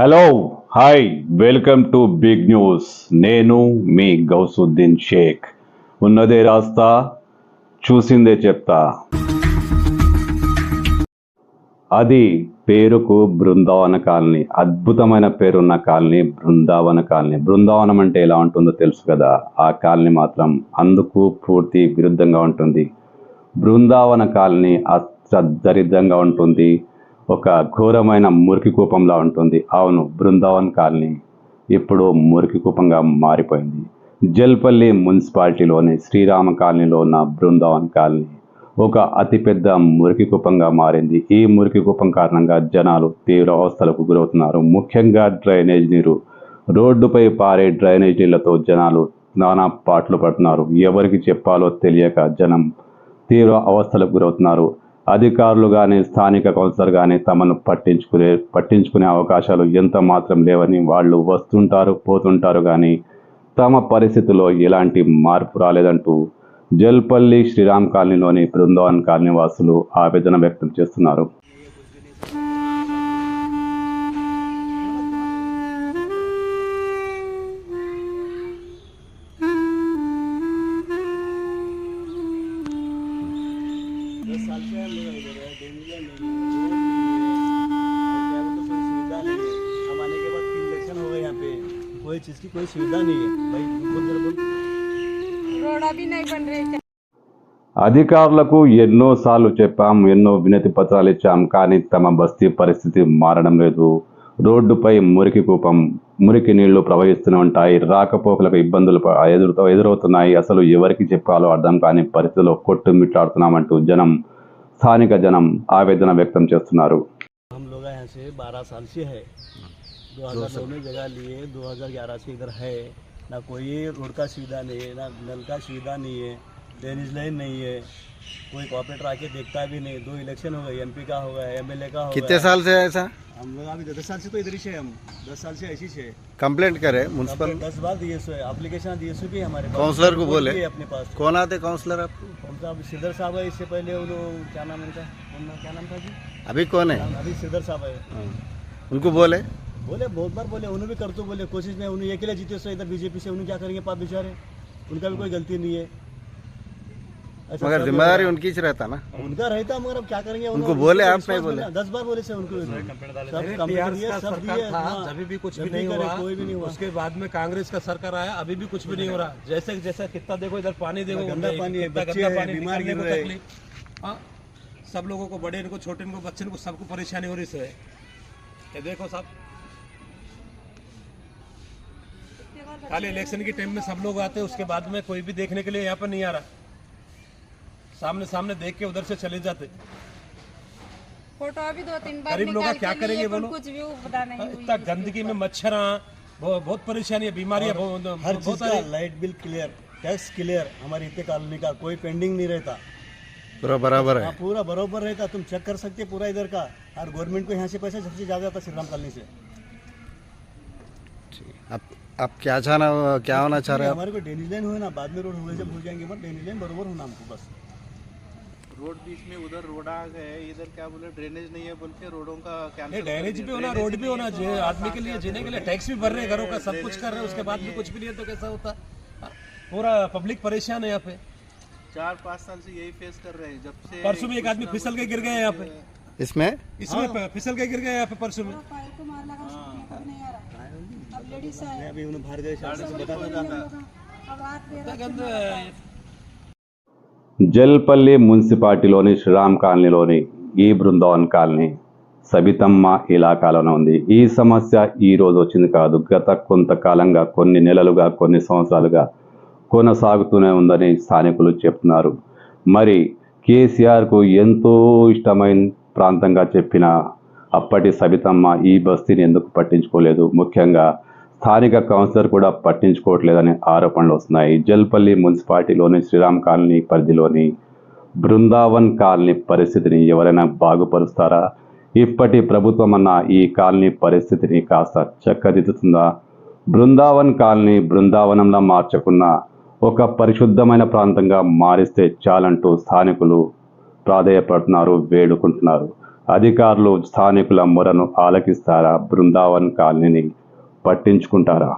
Hello hi welcome to big news నేను మీ గౌసుద్దీన్ షేక్. ఉన్నదే రాస్తా చూసిందే చెప్తా. అది పేరుకు బృందావన కాలనీ అద్భుతమైన పేరున్న కాలనీ బృందావన కాలనీ. బృందావనం అంటే ఎలా ఉంటుందో తెలుసు కదా? ఆ కాలనీ మాత్రం అందుకు పూర్తి విరుద్ధంగా ఉంటుంది. బృందావన కాలనీ అత్యదరిద్రంగా ఉంటుంది. ఒక ఘోరమైన మురికి కూపంలా ఉంటుంది. అవును బృందావన్ కాలనీ ఇప్పుడు మురికి కూపంగా మారిపోయింది. జల్పల్లి మున్సిపాలిటీలోని శ్రీరామ కాలనీలో ఉన్న బృందావన్ కాలనీ ఒక అతిపెద్ద మురికి కూపంగా మారింది. ఈ మురికి కూపం కారణంగా జనాలు తీవ్ర అవస్థలకు గురవుతున్నారు. ముఖ్యంగా డ్రైనేజ్ నీరు. రోడ్డుపై పారే డ్రైనేజ్ నీళ్ళతో జనాలు నానా పాటలు పడుతున్నారు. ఎవరికి చెప్పాలో తెలియక జనం తీవ్ర అవస్థలకు గురవుతున్నారు. అధికారులు కానీ స్థానిక కౌన్సిలర్ కానీ తమను పట్టించుకునే పట్టించుకునే అవకాశాలు ఎంత మాత్రం లేవని వాళ్ళు వస్తుంటారు పోతుంటారు కానీ తమ పరిస్థితిలో ఎలాంటి మార్పు రాలేదంటూ జల్పల్లి శ్రీరామ్ కాలనీలోని బృందావన్ కాలనీ వాసులు ఆవేదన వ్యక్తం చేస్తున్నారు. दस साल से हम लोग इधर है डेंगू का नहीं है और क्या बोलते कोई सुविधा नहीं है हम आने के बाद तीन इलेक्शन हो गए यहाँ पे कोई चीज़ की कोई सुविधा नहीं है भाई बोल जरा बोल रोड अभी नहीं बन रहे అధికారులకు ఎన్నోసార్లు చెప్పాం ఎన్నో వినతి పత్రాలు ఇచ్చాం కానీ తమ బస్తీ పరిస్థితి మారడం లేదు రోడ్డుపై మురికి కూపం మురికి నీళ్లు ప్రవహిస్తూనే ఉంటాయి రాకపోకలకు ఇబ్బందులు ప- ఎదురుతో ఎదురవుతున్నాయి అసలు ఎవరికి చెప్పాలో అర్థం కాని పరిస్థితిలో కొట్టుమిట్టాడుతున్నామంటూ జనం స్థానిక జనం ఆవేదన వ్యక్తం చేస్తున్నారు हम लोग यहाँ से बारह साल से है दो हज़ार नौ में जगह लिए दो हज़ार ग्यारह से इधर है ना कोई रोड का सुविधा नहीं है ना नल का सुविधा नहीं है ड्रेनेज लाइन नहीं है कोई कॉपरेटर आके देखता भी नहीं दो इलेक्शन हो गए एमपी का हो गया एमएलए का हो कितने गया साल से है ऐसा हम लोग अभी दस साल से तो इधर ही से हम। दस साल से ऐसी कंप्लेंट करे म्यूनसिपल दस बार दिए सो एप्लीकेशन दिए सो भी हमारे काउंसलर को बोले? अपने पास। कौन आते काउंसलर आपको? कौन सिद्धर साहब है इससे पहले वो क्या नाम उनका? उनका क्या नाम था जी? अभी कौन है? अभी सिद्धर साहब है। हाँ। उनको बोले? बोले बहुत बार बोले उन्होंने भी कर तो बोले कोशिश में उन्हें अकेले जीते सो इधर बीजेपी से उन्हें क्या करेंगे पाप बेचारे? उनका भी कोई गलती नहीं है। ऐसा मगर ज़िम्मेदारी उनकी ही रहता ना। उनका रहता मगर अब क्या करेंगे? उनको बोले, आप नहीं बोले? दस बार बोले से उनको। सब सब हाँ, अभी भी कुछ भी नहीं करे, हुआ कोई भी नहीं हुआ। उसके बाद में कांग्रेस का सरकार आया अभी भी कुछ भी नहीं हो रहा। जैसे जैसा कितना देखो इधर पानी देखो गंदा पानी है, हैं, बीमार गिर रहे हैं। तकलीफ़। हाँ सब लोगों को बड़े इनको छोटे इनको बच्चे इनको सबको परेशानी हो रही है। ये देखो साहब खाली इलेक्शन के टाइम में सब लोग आते हैं उसके बाद में कोई भी देखने के लिए यहाँ पर नहीं आ रहा। सामने सामने देख के उधर से चले जाते। फ़ोटो अभी दो तीन बार गरीब लोग क्या करेंगे बोलो? कुछ भी पता नहीं इतना गंदगी में मच्छर बहुत परेशानी है बीमारियाँ हर बहुत चीज़ का light bill clear tax clear हमारे इतने कॉलोनी का कोई पेंडिंग नहीं रहता। पूरा बराबर हाँ। है पूरा बरोबर रहता तुम चेक कर सकते पूरा इधर का। और गवर्नमेंट को यहाँ से पैसा सबसे ज़्यादा आता श्रीराम कॉलोनी से। आप आप क्या चाहना क्या होना चाह रहे हैं? हमारे को डेनिज लाइन हुए ना बाद में रोड हुए से भूल जाएँगे मत डेनिज लाइन बरोबर होना हमको बस। रोड बीच में उधर रोड आ गए इधर क्या बोले ड्रेनेज नहीं है बोल के रोडों का नहीं कैंसिल ड्रेनेज भी होना रोड भी होना चाहिए आदमी के लिए जीने के लिए टैक्स भी भर रहे घरों का सब कुछ कर रहे उसके बाद भी कुछ भी नहीं है तो कैसा होता? हाँ, पूरा पब्लिक परेशान है यहाँ पे। चार पाँच साल से यही फेस कर रहे हैं जब से परसों में एक आदमी फिसल के गिर गए यहाँ पे। इसमें? इसमें प- फिसल के गिर गए यहाँ पे परसों में। पैर को मार लगा उसको कभी नहीं आ रहा। अब लेडीज़ है अभी उन्हें बाहर गए జల్పల్లి మున్సిపాలిటీలోని శ్రీరామ్ కాలనీలోని ఈ బృందావన్ కాలనీ సబితమ్మ ఇలాకాలోనే ఉంది. ఈ సమస్య ఈ రోజు వచ్చింది కాదు. గత కొంతకాలంగా కొన్ని నెలలుగా కొన్ని సంవత్సరాలుగా కొనసాగుతూనే ఉందని స్థానికులు చెప్తున్నారు. మరి కేసీఆర్కు ఎంతో ఇష్టమైన ప్రాంతంగా చెప్పిన అప్పటి సబితమ్మ ఈ బస్తీని ఎందుకు పట్టించుకోలేదు? ముఖ్యంగా స్థానిక కౌన్సిలర్ కూడా పట్టించుకోవట్లేదనే ఆరోపణలు వస్తున్నాయి. జల్పల్లి మున్సిపాలిటీలోని శ్రీరామ్ కాలనీ పరిధిలోని బృందావన్ కాలనీ పరిస్థితిని ఎవరైనా బాగుపరుస్తారా? ఇప్పటి ప్రభుత్వం అన్న ఈ కాలనీ పరిస్థితిని కాస్త చక్కదిద్దుతుందా? బృందావన్ కాలనీ బృందావనంలా మార్చకున్న ఒక పరిశుద్ధమైన ప్రాంతంగా మారిస్తే చాలంటూ స్థానికులు ప్రాధేయపడుతున్నారు వేడుకుంటున్నారు. అధికారులు స్థానికుల మొరను ఆలకిస్తారా బృందావన్ కాలనీని? పట్టించుకుంటారా?